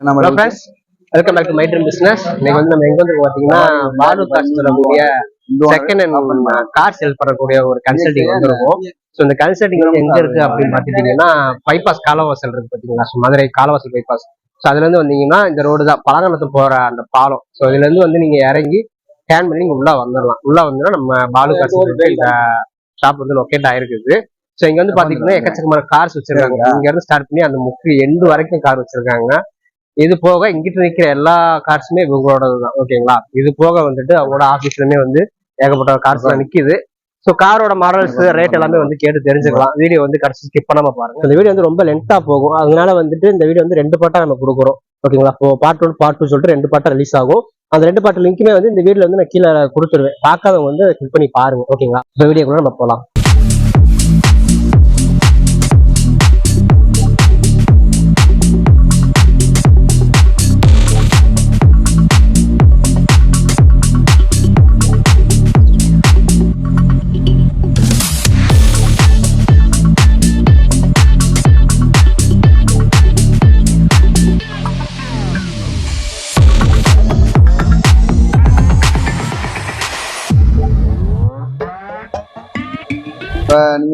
Welcome back to my dream business இன்னைக்கு வந்து நம்ம எங்க வந்து பாத்தீங்கன்னா பாலு கார்ஸ் தரக்கூடிய செகண்ட் ஹேண்ட் கார் செல் பண்ணக்கூடிய ஒரு கன்சல்டிங் வந்திருக்கும். ஸோ இந்த கன்சல்டிங் வந்து எங்க இருக்கு அப்படின்னு பாத்துட்டீங்கன்னா பைபாஸ் காலவாசல் இருக்கு பாத்தீங்களா so Madurai Kalavasal bypass so அதுல இருந்து வந்தீங்கன்னா இந்த ரோடு தான். பழங்கணத்து போற அந்த பாலம். ஸோ இதுல இருந்து வந்து நீங்க இறங்கி ஸ்கேன் பண்ணி நீங்க உள்ள வந்துடலாம் உள்ள வந்தீங்கன்னா நம்ம பாலு கார்ஸ் இந்த ஷாப் வந்து லொக்கேட் ஆயிருக்குது. ஸோ இங்க வந்து பாத்தீங்கன்னா எக்கச்சக்கமான கார்ஸ் வச்சிருக்காங்க. இங்க இருந்து ஸ்டார்ட் பண்ணி அந்த முக்கு எண்டு வரைக்கும் கார் வச்சிருக்காங்க. இது போக இங்கிட்ட நிக்கிற எல்லா கார்ஸுமே இவங்களோடது தான் ஓகேங்களா இது போக வந்துட்டு அவங்களோட ஆபீஸ்லயுமே வந்து ஏகப்பட்ட கார்ஸ் எல்லாம் நிக்குது. ஸோ காரோட மாடல்ஸ் ரேட் எல்லாமே வந்து கேட்டு தெரிஞ்சுக்கலாம். வீடியோ வந்து கடைசி ஸ்கிப் பண்ணாம பாருங்க. இந்த வீடியோ வந்து ரொம்ப லென்த்தா போகும். அதனால வந்துட்டு இந்த வீடியோ வந்து ரெண்டு பாட்டா நம்ம கொடுக்குறோம். ஓகேங்களா இப்போ பார்ட் ஒன் பார்ட் டூ சொல்லிட்டு ரெண்டு பாட்டா ரிலீஸ் ஆகும். அந்த ரெண்டு பாட்டு லிங்க்குமே வந்து இந்த வீடியோல வந்து நான் கீழே கொடுத்துருவேன். பார்க்காதவங்க வந்து கிளிக் பண்ணி பாருங்க. ஓகேங்களா இந்த வீடியோக்குள்ள நம்ம போலாம்.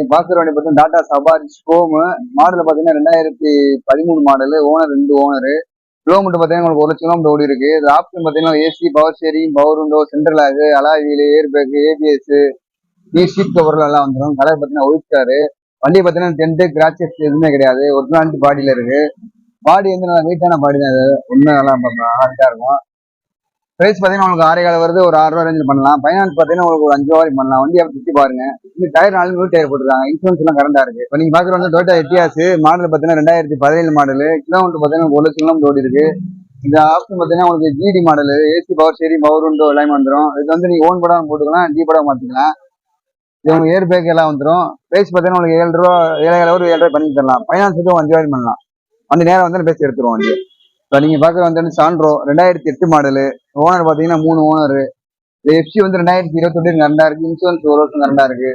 இன்னைக்கு பாக்குற வண்டி பார்த்தீங்கன்னா டாடா சபாரி ஸ்கோமு மாடல் பாத்தீங்கன்னா ரெண்டாயிரத்தி பதிமூணு மாடல் ஓனர் ரெண்டு ஓனர் கிலோமீட்டர் பாத்தீங்கன்னா உங்களுக்கு ஒரு லட்சம் கிலோமீட்டர் ஓடி இருக்கு. இது ஆப்ஷன் பாத்தீங்கன்னா AC power steering power window central ஆகு அலாவியில் ஏர் பேக் ஏபிஎஸ் நீ சீட் கவர்ல எல்லாம் வந்துடும் கலர் பாத்தீங்கன்னா ஒயிட் காரு வண்டி பாத்தீங்கன்னா டென்ட் கிராச்சஸ் எதுவுமே கிடையாது. ஒரிஜினாலிட்டி பாடியில இருக்கு. பாடி வந்து நல்லா வெயிட்டான பாடி தான் இது. உண்மை நல்லா இருக்கும். பிரைஸ் பாத்தீங்கன்னா உங்களுக்கு ஆறே கால வருது ஒரு ஆறு ரூபா ரேஞ்சில் பண்ணலாம். ஃபைனான்ஸ் பாத்தீங்கன்னா உங்களுக்கு ஒரு அஞ்சு ரூபா பண்ணலாம். வண்டி அப்படி சுற்றி பாருங்க. இந்த டயர் நாலு நூறு டயர் போட்டுருக்காங்க. இன்சூரன்ஸ் எல்லாம் கரண்டா இருக்கு. இப்போ நீங்க பாக்குற வந்து டோட்டா எட்டியாஸ் மாடல் பார்த்தீங்கன்னா ரெண்டாயிரத்தி பதினேழு மாடல் கிலோமீட்டர் பார்த்தீங்கன்னா ஒரு லட்சம் கிலோமீட்டர் ஓடி இருக்கு. இந்த ஆப்ஷன் பாத்தீங்கன்னா உங்களுக்கு GT model AC power steering power window எல்லாமே வந்துடும் இது வந்து நீங்க ஓன் படம் போட்டுக்கலாம் டி படம் மாத்திக்கலாம். இது உங்களுக்கு ஏர் பேக் எல்லாம் வந்துடும் பிரைஸ் பாத்தீங்கன்னா உங்களுக்கு ஏழு ரூபா ஏழாயிரம் ஒரு ஏழு ரூபாய் பண்ணி தரலாம். ஃபைனான்ஸ் வந்து அஞ்சு ரூபாய் பண்ணலாம். வந்து நேரம் வந்து பேசி எடுத்துருவோம் வண்டி இப்போ நீங்கள் பார்க்குற வந்து சாண்ட்ரோ ரெண்டாயிரத்தி எட்டு மாடலு ஓனர் பாத்தீங்கன்னா மூணு ஓனரு. எஃப்சி வந்து ரெண்டாயிரத்தி இருபத்தொட்டு கரண்டா இருக்குது இன்சூரன்ஸ் ஒரு வருஷம் கரண்டா இருக்கு.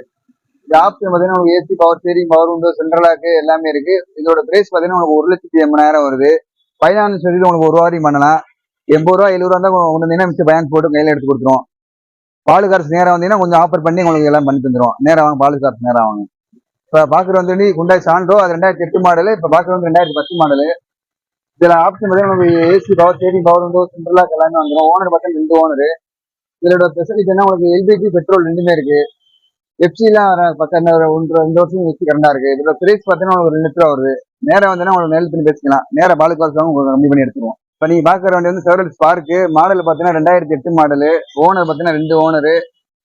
இந்த ஆப்ஷன் பார்த்தீங்கன்னா உங்களுக்கு AC power steering power window central lock எல்லாமே இருக்கு. இதோட பிரைஸ் பார்த்தீங்கன்னா உங்களுக்கு ஒரு லட்சத்தி எண்பதாயிரம் வருது. ஃபைனான்ஸ் வந்து உங்களுக்கு ஒரு ரூபாய் பண்ணலாம். எண்பது ரூபா எழுபது ரூபா தான் கொண்டு வந்தீங்கன்னா மிச்சம் பயன் போட்டு கையில் எடுத்து கொடுத்துருவோம். பாலு நேரம் வந்தீங்கன்னா கொஞ்சம் ஆஃபர் பண்ணி உங்களுக்கு எல்லாம் பண்ணி தந்துடும் நேரம் வாங்க பாலு நேரம் வாங்க. இப்போ பார்க்குற வந்து குண்டாய் சான்றோ அது ரெண்டாயிரத்தி எட்டு மாடலு இப்போ பார்க்குற வந்து ரெண்டாயிரத்தி பத்து மாடலு இதுல ஆப்ஷன் பார்த்தீங்கன்னா உங்களுக்கு ஏசி பவர் ஸ்டேரிங் பவர் வந்து சென்ட்ரலா எல்லாமே வந்துடும் ஓனர் பார்த்தீங்கன்னா ரெண்டு ஓனர் இதோட ஃபெசிலிட்டி என்ன உங்களுக்கு எல்பிஜி பெட்ரோல் ரெண்டுமே இருக்கு. எஃப்சிலாம் பக்கம் ஒன்று ரெண்டு வருஷம் வச்சு கரண்டா இருக்கு. இதோட பிரைஸ் பார்த்தீங்கன்னா உங்களுக்கு ரெண்டு லட்சம் வருது. நேரம் வந்தீங்கன்னா உங்களுக்கு நேரில் பண்ணி பேசிக்கலாம். நேர பாலுக்கு வாசம் உங்களுக்கு கம்மி பண்ணி எடுத்துருவோம். இப்போ நீங்க பாக்குற வண்டி வந்து செவரல் ஸ்பார்க்கு மாடல் பார்த்தீங்கன்னா ரெண்டாயிரத்தி எட்டு மாடல் ஓனர் பார்த்தீங்கன்னா ரெண்டு ஓனர்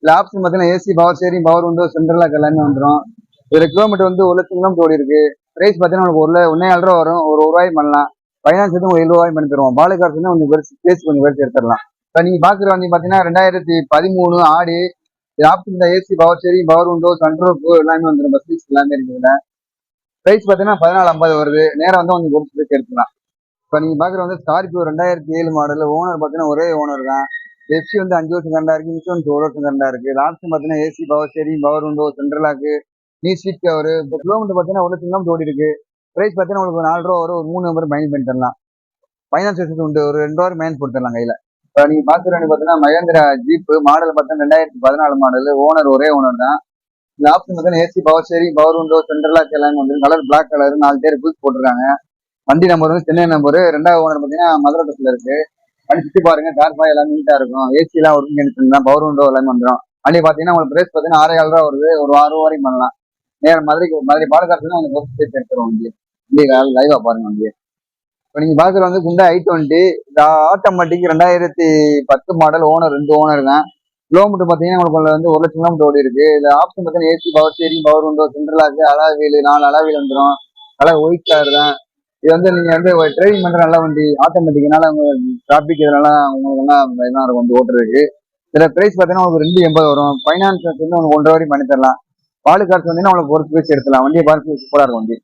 இதுல ஆப்ஷன் பார்த்தீங்கன்னா AC power steering power window சென்ட்ரலா எல்லாமே வந்துடும் இதுல கிலோமீட்டர் வந்து ஒரு லட்சம் கிலோமீட்டர் ஓடி இருக்கு பிரைஸ் பார்த்தீங்கன்னா உங்களுக்கு ஒரு ஒன்னே ஏழு ரூபா வரும். ஒரு ஒரு ரூபாய் பண்ணலாம். ஃபைனான்ஸ் வந்து உங்களுக்கு ஏழு பண்ணி தருவோம். பாலு வந்து கொஞ்சம் பெருசு பேசி கொஞ்சம் பெருசு எடுத்துடலாம் இப்போ நீங்கள் பார்க்குற வந்து பார்த்தீங்கன்னா ரெண்டாயிரத்தி பதிமூணு ஆடி இது option AC power steering power window sunroof எல்லாமே வந்துடும் பஸ் எல்லாமே இருக்குதுல ப்ரைஸ் பார்த்தீங்கன்னா பதினாலு ஐம்பது வருது. நேரம் வந்து கொஞ்சம் பொறுத்து பேசி எடுத்துக்கலாம். இப்போ நீங்கள் பாக்குற வந்து ஸ்கார்பியோ ரெண்டாயிரத்தி ஏழு மாடல் ஓனர் பார்த்தீங்கன்னா ஒரே ஓனர் தான். எஃப்சி வந்து அஞ்சு வருஷம் கரண்டா இருக்கு இன்சூரன்ஸ் ஒரு வருஷம் கரண்டா இருக்கு. ஆப்ஷன் பார்த்தீங்கன்னா AC power steering power window central lock நீ சீட் கவர் இப்போ கிலோமீட்டர் பார்த்தீங்கன்னா ஒரு லட்சம் கிலோமீட்டர் ஓடி இருக்கு பிரைஸ் பார்த்தீங்கன்னா உங்களுக்கு ஒரு நாலு ரூபா வரும் ஒரு மூணு நம்பர் மைனஸ் பண்ணி தரலாம். ஃபைனான்ஸ் வசதி உண்டு ஒரு ரெண்டு ரூபா மைனஸ் போட்டு தரலாம் கையில. இப்போ நீங்க பாக்குற பார்த்தீங்கன்னா மகேந்திரா ஜீப்பு மாடல் பார்த்தீங்கன்னா ரெண்டாயிரத்தி பதினாலு மாடல் ஓனர் ஒரே ஓனர் தான். இந்த ஆப்ஷன் பார்த்தீங்கன்னா AC power steering power window central lock எல்லாமே வந்து கலர் பிளாக் கலர் நாலு பேர் புதுசு போட்டிருக்காங்க. வண்டி நம்பர் வந்து சென்னை நம்பர் ரெண்டாவது ஓனர் பார்த்தீங்கன்னா மதுரை பஸ்ல இருக்கு. வண்டி சுற்றி பாருங்க கார் பாய் எல்லாம் நீட்டா இருக்கும். ஏசி எல்லாம் ஒர்க்கிங் எடுத்துருந்தா பவர் விண்டோ எல்லாமே வந்துடும் வண்டி பார்த்தீங்கன்னா உங்களுக்கு பிரைஸ் பார்த்தீங்கன்னா ஆறு ஏழு ரூபா வருது. ஒரு ஆறு ரூபா வரைக்கும் பண்ணலாம். நேரம் மதுரைக்கு மதுரை பாலக்காசு உங்களுக்கு எடுத்துருவோம் வண்டி லைவா பாருங்க வண்டி இப்போ நீங்க பாக்குற வந்து குண்டா ஐ டுவெண்ட்டி ஆட்டோமேட்டிக் ரெண்டாயிரத்தி பத்து மாடல் ஓனர் ரெண்டு ஓனர் தான் கிலோமீட்டர் பார்த்தீங்கன்னா உங்களுக்கு வந்து ஒரு லட்சம் கிலோமீட்டர் ஓடி இருக்கு. இதுல ஆப்ஷன் பார்த்தீங்கன்னா AC power steering power window central lock alloy wheel நாலு அலாவீல் வந்துடும் கலர் ஒயிட் கார் தான். இது வந்து நீங்க வந்து ட்ரைவிங் பண்ற நல்ல வண்டி ஆட்டோமேட்டிக்னால உங்களுக்கு டிராபிக் இதனால உங்களுக்கு எல்லாம் இதாக இருக்கும் வந்து ஓட்டுறதுக்கு. இதுல பிரைஸ் பார்த்தீங்கன்னா உங்களுக்கு ரெண்டு எண்பது வரும். ஃபைனான்ஸ் வந்து உங்களுக்கு ஒன்றரை வரைக்கும் பண்ணி தரலாம். பாலு கார்டு வந்தீங்கன்னா உங்களுக்கு பொறுத்து பேசி எடுத்துலாம் வண்டியை பார்த்து சூப்பராக இருக்கும் வண்டி.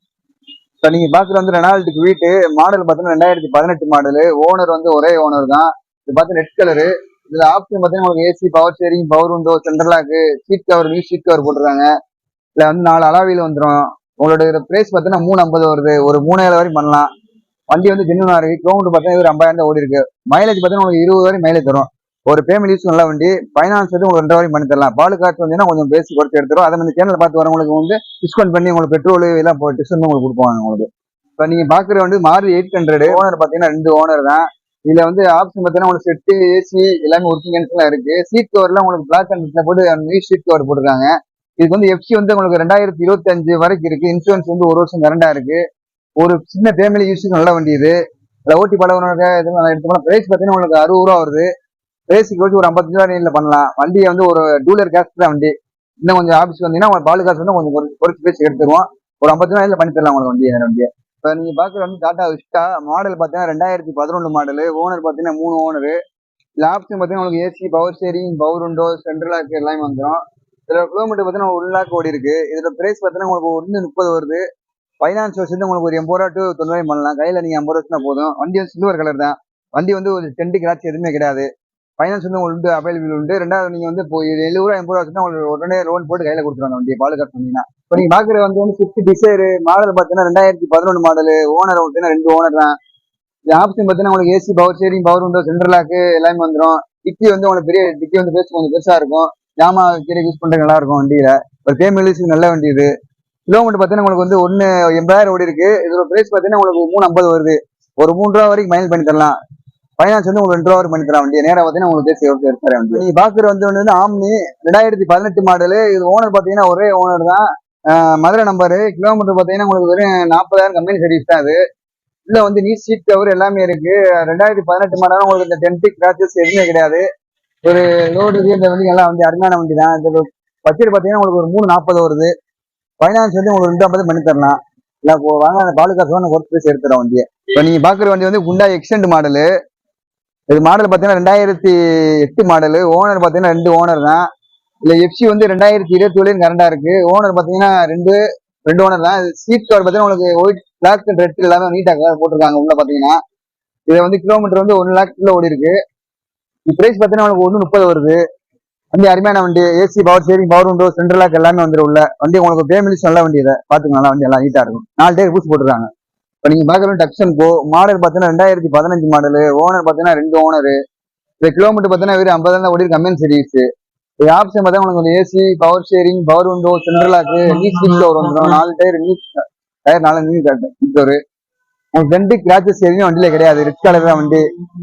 இப்போ நீங்க பாக்குற வந்து ரெனால்டுக்கு வீட்டு மாடல் பார்த்தீங்கன்னா ரெண்டாயிரத்தி பதினெட்டு மாடல் ஓனர் வந்து ஒரே ஓனர் தான். இது பார்த்து ரெட் கலரு இதுல ஆப்ஷன் பார்த்தீங்கன்னா உங்களுக்கு AC power steering power window central lock seat cover new seat cover போட்டுருக்காங்க. இதுல வந்து நாலு அலாவியில் வந்துடும் உங்களோட பிரைஸ் பார்த்தீங்கன்னா மூணு ஐம்பது வருது. ஒரு மூணாயிரம் ஏழு வரைக்கும் பண்ணலாம். வண்டி வந்து ஜென்யூனா இருக்கு. கிலோமீட்டர் பார்த்தீங்கன்னா ஒரு ஐம்பதாயிரம் தான் ஓடி இருக்கு மைலேஜ் பார்த்தீங்கன்னா உங்களுக்கு இருபது வரை மைலேஜ் தரும். ஒரு பேமெண்ட் யூஸ் நல்லா வண்டி ஃபைனான்ஸ் வந்து உங்களுக்கு ரெண்டு வரையும் பண்ணி தரலாம். பால் காசு வந்தீங்கன்னா கொஞ்சம் பேசி குறைச்சி எடுத்துரும் அதை வந்து சேனல் பார்த்து வரவங்களுக்கு வந்து டிஸ்கவுண்ட் பண்ணி உங்களுக்கு பெட்ரோல் எல்லாம் டிஸ்கவுண்ட் உங்களுக்கு கொடுப்பாங்க உங்களுக்கு. இப்போ நீங்கள் பார்க்குற வந்து மாறு எயிட் ஹண்ட்ரட் ஓனர் பார்த்தீங்கன்னா ரெண்டு ஓனர் தான். இதில் வந்து ஆப்ஷன் பார்த்தீங்கன்னா உங்களுக்கு செட்டு ஏசி எல்லாமே ஒர்க்கிங் எல்லாம் இருக்கு. சீட் கவர்லாம் உங்களுக்கு பிளாக் அண்ட் போட்டு நியூ சீட் கவர் போட்டுருக்காங்க. இதுக்கு வந்து எஃப்சி வந்து உங்களுக்கு ரெண்டாயிரத்தி இருபத்தஞ்சு வரைக்கும் இருக்கு. இன்சூரன்ஸ் வந்து ஒரு வருஷம் கரண்டா இருக்கு. ஒரு சின்ன ஃபேமிலி யூஸுக்கு நல்ல வண்டி இது. இதில் ஓட்டி பழகிறவங்க இதெல்லாம் எடுத்தோம்னா ப்ரைஸ் பார்த்தீங்கன்னா உங்களுக்கு அறுபது ரூபா வருது. பேசிக்கு வச்சு ஒரு ஐம்பத்தஞ்சு ரூபா ரேஞ்சில் பண்ணலாம். வண்டியை வந்து ஒரு டூலர் கேஸ் தான் வண்டி. இன்னும் கொஞ்சம் ஆஃபீஸ்க்கு வந்தீங்கன்னா உங்களுக்கு பால் காசு வந்து கொஞ்சம் குறைச்சி பேசி எடுத்துருவோம். ஒரு ஐம்பது ரூபாயில பண்ணி தரலாம் உங்களுக்கு வண்டி என்ன வண்டியை. இப்போ நீங்க பார்க்குற வந்து டாடா விஸ்டா மாடல் பார்த்தீங்கன்னா ரெண்டாயிரத்தி பதினொன்று மாடல் ஓனர் பார்த்தீங்கன்னா மூணு ஓனர் இதுல ஆப்ஷன் பார்த்தீங்கன்னா உங்களுக்கு AC power steering power window central lock எல்லாமே வந்துடும் இதில் கிலோமீட்டர் பார்த்தீங்கன்னா ஒரு லேக் ஓடி இருக்கு. இதுல ப்ரைஸ் பார்த்தீங்கன்னா உங்களுக்கு ஒன்று முப்பது வருது. ஃபைனான்ஸ் வச்சுருந்து உங்களுக்கு ஒரு எண்பது ரூபா டு தொண்ணூறு பண்ணலாம். கையில் நீங்க ஐம்பது ரூபா போதும். வண்டி வந்து சில்வர் கலர் தான். வண்டி வந்து ஒரு டென்ட்டு கிராட்சி எதுவுமே கிடையாது. ஃபைனான்ஸ் வந்து உங்களுக்கு உண்டு அவைலபிள் உண்டு. ரெண்டாவது நீங்க வந்து இப்போ எழுபது ரூபா எண்பது ரூபா வச்சுன்னா உங்களுக்கு உடனே லோன் போட்டு கையில கொடுத்துருவாங்க வண்டி பால் காசு சொன்னீங்கன்னா. இப்போ நீங்க பாக்குற வந்து வந்து ஸ்விஃப்ட் டிசைர் மாடல் பார்த்தீங்கன்னா ரெண்டாயிரத்தி பதினொன்று மாடல் ஓனர் பார்த்தீங்கன்னா ரெண்டு ஓனர் தான். இது ஆப்ஷன் பார்த்தீங்கன்னா உங்களுக்கு AC power steering power window central lock எல்லாமே வந்துடும் டிக்கி வந்து உங்களுக்கு பெரிய டிக்கி வந்து பேச கொஞ்சம் பெருசா இருக்கும். ஜாமா கீரை யூஸ் பண்றது நல்லா இருக்கும் வண்டியில. ஒரு ஃபேமிலிஸ்க்கு நல்ல வண்டி இது. கிலோமீட்டர் பார்த்தீங்கன்னா உங்களுக்கு வந்து ஒன்று எண்பதாயிரம் ஓடி இருக்கு. இதோட பிரைஸ் பார்த்தீங்கன்னா உங்களுக்கு மூணு ஐம்பது வருது. ஒரு மூணு ரூபா வரைக்கும் மைனஸ் பண்ணி தரலாம். ஃபைனான்ஸ் வந்து உங்களுக்கு ரெண்டு ரூபா வரைக்கும் பண்ணி தரலாம் வண்டி பார்த்தீங்கன்னா உங்களுக்கு பேசி எவ்வளோ வண்டி நீங்க பாக்குற வந்து ஒன்று வந்து ஆம்னி ரெண்டாயிரத்தி பதினெட்டு மாடலு இது ஓனர் பார்த்தீங்கன்னா ஒரே ஓனர் தான். மதுரை நம்பரு. கிலோமீட்டர் பார்த்தீங்கன்னா உங்களுக்கு வெறும் நாற்பதாயிரம் கம்பெனி சர்வீஸ் தான் அது. உள்ள வந்து நீ சீட் கவர் எல்லாமே இருக்கு. ரெண்டாயிரத்தி பதினெட்டு மாடலும் உங்களுக்கு இந்த டென்டி கிராச்சஸ் எதுவுமே கிடையாது. ஒரு லோடு இந்த வண்டி எல்லாம் வந்து அருமையான வண்டி தான். இந்த பட்ஜெட் பார்த்தீங்கன்னா உங்களுக்கு ஒரு மூணு நாற்பது வருது. ஃபைனான்ஸ் வந்து உங்களுக்கு ரெண்டு ஐம்பது பண்ணி தரலாம். இல்லை வாங்க அந்த பாலு ஒர்க் பேசி எடுத்துறோம் வண்டியை. இப்போ நீங்கள் பார்க்குற வண்டி வந்து குண்டா எக்ஸ்டெண்ட் மாடலு இது மாடல் பார்த்தீங்கன்னா ரெண்டாயிரத்தி எட்டு மாடலு ஓனர் பார்த்தீங்கன்னா ரெண்டு ஓனர் தான். இல்லை எஃப்சி வந்து ரெண்டாயிரத்தி இருபத்தி ஏழுலையும் இருக்குது இருக்கு. ஓனர் பார்த்தீங்கன்னா ரெண்டு ரெண்டு ஓனர் தான். சீட் கவர் பார்த்தீங்கன்னா உங்களுக்கு ஒயிட் பிளாக் அண்ட் ரெட் எல்லாமே நீட்டாக போட்டிருக்காங்க உள்ள பார்த்தீங்கன்னா இதை வந்து கிலோமீட்டர் வந்து ஒன் லேக் கிலோ ஓடி இருக்கு. பிரைஸ் பார்த்தீங்கன்னா உங்களுக்கு ஒன்று முப்பது வருது. வண்டி அருமையான வண்டி. AC power steering power window central lock எல்லாமே வந்துடும் உள்ள. வண்டி உங்களுக்கு பேமிலிஸ் நல்ல வண்டி இதை பார்த்துக்கலாம் நல்லா வண்டி எல்லாம் நீட்டாக இருக்கும். நாலு டேர் பூசி போட்டுருக்காங்க. இப்போ நீங்கள் பார்க்குற டக்ஷன் கோ மாடல் பார்த்தீங்கன்னா ரெண்டாயிரத்தி பதினஞ்சு மாடலு ஓனர் பார்த்தீங்கன்னா ரெண்டு ஓனரு இந்த கிலோமீட்டர் பார்த்தீங்கன்னா வெறும் ஐம்பதாயிரம் தான் ஓடி இருக்கு கம்பெனி சீரிஸ் இது ஆப்ஷன் பார்த்தா உங்களுக்கு AC power steering power window central lock நீ ஸ்லிப் டோர் வந்துடும் நாலு டயர் நீ டயர் நாலு நீ டோர் உங்களுக்கு ரெண்டு கிராச்சஸ் எதுவுமே வண்டியில கிடையாது. ரெட் கலர் தான் வண்டி.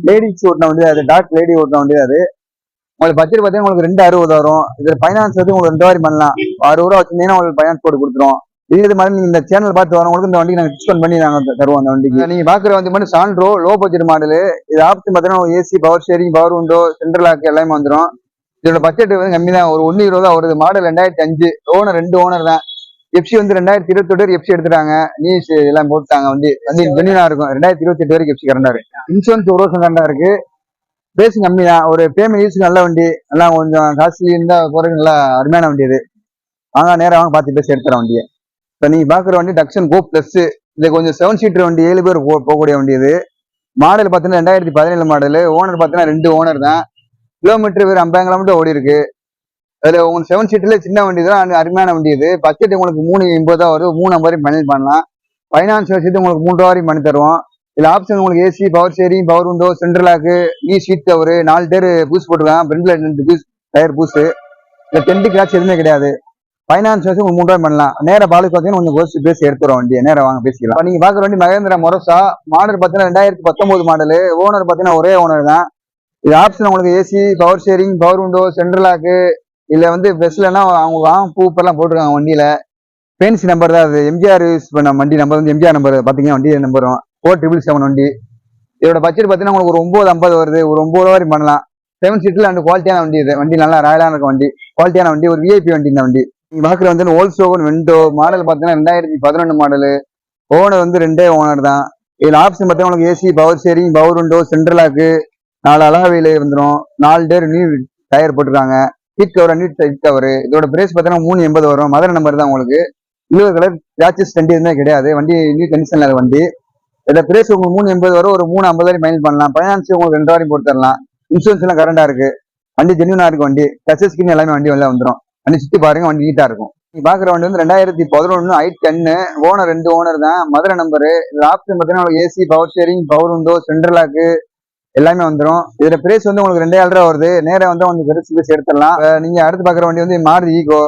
லேடிஸ் ஓட்டின வண்டி அது. டார்க் லேடி ஓட்டின வண்டி அது. உங்களுக்கு பட்ஜெட் பார்த்தீங்கன்னா உங்களுக்கு ரெண்டு அறுபது வரும். இதில் ஃபைனான்ஸ் வந்து உங்களுக்கு ரெண்டு வாரி பண்ணலாம். அறுபது ரூபா வச்சிருந்தீங்கன்னா உங்களுக்கு ஃபைனான்ஸ் போட்டு கொடுத்துரும் இது மாதிரி நீங்க இந்த சேனல் பார்த்து வரவங்களுக்கு இந்த வண்டிக்கு நாங்கள் டிஸ்கவுண்ட் பண்ணி நாங்கள் தருவோம் அந்த வண்டிக்கு. நீங்க பாக்குற வந்து மட்டும் சாண்ட்ரோ லோ பட்ஜெட் மாடலு இது ஆப்ஷன் பார்த்தீங்கன்னா AC power steering power window central lock எல்லாமே வந்துடும் இதோட பட்ஜெட் வந்து கம்மி தான். ஒரு ஒன்று இருபது தான் வருது. மாடல் ரெண்டாயிரத்தி அஞ்சு. ஓனர் ரெண்டு ஓனர் தான். எஃப்சி வந்து ரெண்டாயிரத்தி இருபத்தெட்டு எஃப்சி எடுத்துட்டாங்க. நியூஸ் எல்லாம் போட்டாங்க வந்து வண்டி ஜென்யூனா இருக்கும். ரெண்டாயிரத்தி இருபத்தி எட்டு வரைக்கும் எஃப்சி கரண்டா இருக்கு. இன்சூரன்ஸ் ஒரு வருஷம் கரண்டா இருக்கு. பேஸ் கம்மி தான். ஒரு பேமெண்ட் யூஸ் நல்ல வண்டி. நல்லா கொஞ்சம் காஸ்ட்லி இருந்தா போறது நல்லா அருமையான வண்டி இது. வாங்க நேரம் வாங்க பார்த்து பேசி எடுத்துற வண்டியை. இப்போ நீங்கள் பார்க்குற வண்டி டக்ஷன் கோ ப்ளஸ்ஸு இது கொஞ்சம் செவன் சீட்டர் வண்டி ஏழு பேர் போ- போகக்கூடிய வண்டி இது. மாடல் பார்த்தீங்கன்னா ரெண்டாயிரத்தி பதினேழு மாடல் ஓனர் பார்த்தீங்கன்னா ரெண்டு ஓனர் தான். கிலோமீட்டர் வேறு ஐம்பது கிலோமீட்டர் ஓடி இருக்கு. அதில் உங்களுக்கு செவன் சீட்டில் சின்ன வண்டி தான் அருமையான வண்டி இது. பட்ஜெட் உங்களுக்கு மூணு எண்பது தான் வரும் மூணு ஐம்பது மேனேஜ் பண்ணலாம். ஃபைனான்ஸ் வச்சுட்டு உங்களுக்கு மூன்று ரூபா வரையும் பண்ணி தருவோம். இதில் ஆப்ஷன் உங்களுக்கு AC power steering power window central lock நீ சீட் கவர் நாலு பேர் பூஸ் போட்டுருக்காங்க. ஃப்ரண்ட்ல ரெண்டு பூஸ் டயர் பூஸு இல்லை டென்ட் கிளாஸ் எதுவுமே கிடையாது. ஃபைனான்ஸ் வச்சு உங்களுக்கு மூணு ரூபாய் பண்ணலாம். நேர பாலுக்கு பார்த்தீங்கன்னா கொஞ்சம் கோஸ்ட் பேசி எடுத்துரும் வண்டியை நேரம் வாங்க பேசிக்கலாம். இப்ப நீங்க பாக்குற வண்டி மகேந்திரா மொரசா. மாடல் பார்த்தீங்கன்னா ரெண்டாயிரத்தி பத்தொம்போது மாடலு ஓனர் பார்த்தீங்கன்னா ஒரே ஓனர் தான். இது ஆப்ஷன் உங்களுக்கு AC power steering power window central lock இல்லை வந்து பெஸ்ட்லன்னா அவங்க வாங்க பூப்பெல்லாம் போட்டிருக்காங்க வண்டியில. பேன்சி நம்பர் தான் அது. எம்ஜிஆர் யூஸ் பண்ண வண்டி நம்பர் வந்து எம்ஜிஆர் நம்பர் பாத்தீங்கன்னா வண்டி நம்பரும் ஃபோர் ட்ரிபிள் செவன் வண்டி. இதோட பட்ஜெட் பார்த்தீங்கன்னா உங்களுக்கு ஒரு ஒன்பது ஐம்பது வருது. ஒரு ஒன்பது ரூபா வரைக்கும் பண்ணலாம். செவன் சீட்டில் அண்ட் குவாலிட்டியான வண்டி இது. வண்டி நல்லா ராயலான இருக்க வண்டி. குவாலிட்டியான வண்டி. ஒரு விஐபி வண்டி இந்த வண்டி. நீங்கள் பார்க்குற வந்து ஓல்சோகன் விண்டோ மாடல் பார்த்தீங்கன்னா ரெண்டாயிரத்தி பதினொன்று மாடலு ஓனர் வந்து ரெண்டே ஓனர் தான். இதில் ஆப்ஷன் பார்த்தீங்கன்னா உங்களுக்கு AC power steering power window central lock நாலு அலாவையில் வந்துடும் நாலு டேர் நியூ டயர் போட்டிருக்காங்க. Seat cover neat seat cover இதோட பிரைஸ் பார்த்தீங்கன்னா மூணு எண்பது வரும். மதுரை நம்பர் தான் உங்களுக்கு. சில்வர் கலர் சார்ஜஸ் வண்டி எதுவுமே கிடையாது. வண்டி நியூ கண்டிஷனில் இருக்க வண்டி. இதோட பிரைஸ் உங்களுக்கு மூணு எண்பது வரும். ஒரு மூணு ஐம்பது வரைக்கும் ஃபைனல் பண்ணலாம். ஃபைனான்ஸ் உங்களுக்கு ரெண்டு வரையும் போட்டு தரலாம் இன்சூரன்ஸ் எல்லாம் கரண்டா வண்டி ஜென்யூனாக இருக்குது வண்டி. டச்சஸ் ஸ்கிரீன் எல்லாமே வண்டி வெளில வந்துடும் வண்டி சுத்தி பாருங்க வண்டி நீட்டா இருக்கும். நீ பாக்குற வண்டி வந்து ரெண்டாயிரத்தி பதினொன்னு ஐ டென்னு ஓனர் ரெண்டு ஓனர் தான் மதுரை நம்பரு இதுல ஆப்ஷன் பார்த்தீங்கன்னா AC power steering power window central lock எல்லாமே வந்துடும் இதுல பிரைஸ் வந்து உங்களுக்கு ரெண்டே ரூபா வருது. நேராக வந்து உங்களுக்கு பெருசு பேசி எடுத்துடலாம் நீங்க அடுத்து பாக்குற வண்டி வந்து மாறுதி ஈகோ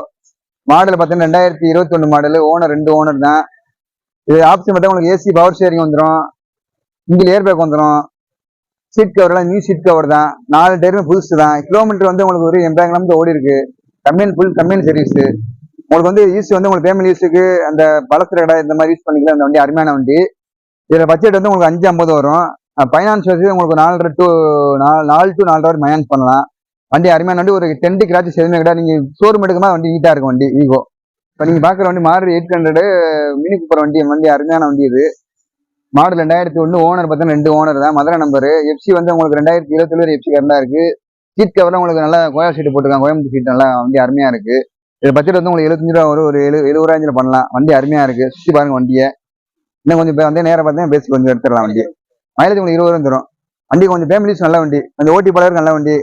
மாடல் பார்த்தீங்கன்னா ரெண்டாயிரத்தி இருபத்தி ஒன்று மாடல் ஓனர் ரெண்டு ஓனர் தான். இது ஆப்ஷன் பார்த்தா உங்களுக்கு ஏசி பவர் ஸ்டேரிங் வந்துடும் இங்கில் ஏர் பேக் வந்துடும் சீட் கவர்லாம் நியூ சீட் கவர் தான். நாலு டயருமே புதுசு தான். கிலோமீட்டர் வந்து உங்களுக்கு ஒரு எண்பதாயிரம் கிலோமீட்டர் ஓடி இருக்கு கம்பெனி ஃபுல் கம்பெனி சர்வீஸ் உங்களுக்கு வந்து யூஸ் வந்து உங்களுக்கு ஃபேமிலி யூஸுக்கு அந்த பலசர கடை இந்த மாதிரி யூஸ் பண்ணிக்கலாம். அந்த வண்டி அருமையான வண்டி. இதில் பட்ஜெட் வந்து உங்களுக்கு அஞ்சு ஐம்பது வரும். ஃபைனான்ஸ் வசதி உங்களுக்கு நாலரை டு நாலு நாலு டு நாலரை வரை ஃபைனான்ஸ் பண்ணலாம். வண்டி அருமையான வண்டி. ஒரு டென்டி கிராச்சஸ் எதுவுமே கிடையாது. நீங்க ஷோரூம் எடுக்கும்போது வண்டி நீட்டாக இருக்கும் வண்டி ஈகோ இப்போ நீங்க பாக்குற வண்டி மாறு எயிட் ஹண்ட்ரடு மினி கூப்பர் வண்டி வண்டி அருமையான வண்டி இது. மாடல் ரெண்டாயிரத்தி ஒன்று ஓனர் பார்த்தீங்கன்னா ரெண்டு ஓனர் தான். மதுரை நம்பரு எஃப்சி வந்து உங்களுக்கு ரெண்டாயிரத்தி இருபத்தி எஃப்சி கரண்டா இருக்கு. சீட் கவர்லாம் உங்களுக்கு நல்லா கோயா சீட்டு போட்டுருக்காங்க. கோயம்புத்தூர் சீட் நல்லா வண்டி அருமையா இருக்கு. இது பட்ஜெட் வந்து உங்களுக்கு எழுபத்தஞ்சு ரூபா வரும் ஒரு எழு எழுபது ரூபாய்ல பண்ணலாம். வண்டி அருமையாக இருக்கு. சுற்றி பாருங்க வண்டியை. இன்னும் கொஞ்சம் வந்து நேரம் பார்த்தீங்கன்னா பேசி கொஞ்சம் எடுத்துடலாம் வண்டி. மைலேஜ் உங்களுக்கு இருபது ரூபா தரும். வண்டி கொஞ்சம் ஃபேமிலிஸ் நல்ல வண்டி. கொஞ்சம் ஓட்டி பழருக்கு நல்ல வண்டி.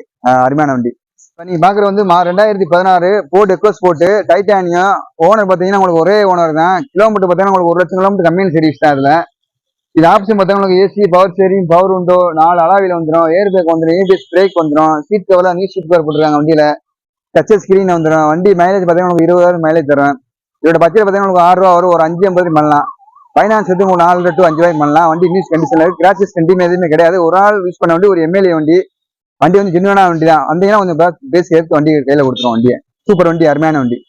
அருமையான வண்டி. இப்போ நீங்கள் பார்க்குற வந்து மா ரெண்டாயிரத்தி பதினாறு Ford EcoSport titanium owner பார்த்தீங்கன்னா உங்களுக்கு ஒரே ஓனர் தான். கிலோமீட்டர் பார்த்தீங்கன்னா உங்களுக்கு ஒரு லட்சம் கிலோமீட்டர் கம்மியான சர்வீஸ் தான் அதில். இது ஆப்ஷன் பார்த்தா உங்களுக்கு ஏசி பவர் ஸ்டேரிங் பவர் உண்டோ நாலு அலாவில வந்துடும் ஏர் பேக் வந்துடும் ஏபிஎஸ் பிரேக் வந்துடும் சீட் கவர்லாம் நியூ சீட் கவர் போட்டுருக்காங்க வண்டியில. டச் ஸ்க்ரீன் வந்துடும் வண்டி மைலேஜ் பார்த்தீங்கன்னா உங்களுக்கு இருபதாயிரம் மைலேஜ் தரும். இதோட பட்ஜெட் பார்த்தீங்கன்னா உங்களுக்கு ஆறு ரூபா வரும். ஒரு அஞ்சு ஐம்பது பண்ணலாம். ஃபைனான்ஸ் வந்து உங்களுக்கு நாலு டு அஞ்சு ரூபாய்க்கு பண்ணலாம். வண்டி நியூஸ் கண்டிஷனில் கிராச்சஸ் கண்டிமே எதுவுமே கிடையாது. ஒரு ஆள் யூஸ் பண்ண வண்டி ஒரு எம்எல்ஏ வண்டி. வண்டி வந்து ஜென்வனான வண்டி தான் வந்தீங்கன்னா கொஞ்சம் பேசி எடுத்து வண்டி கையில் கொடுத்துருவோம் வண்டியை. சூப்பர் வண்டி அருமையான வண்டி.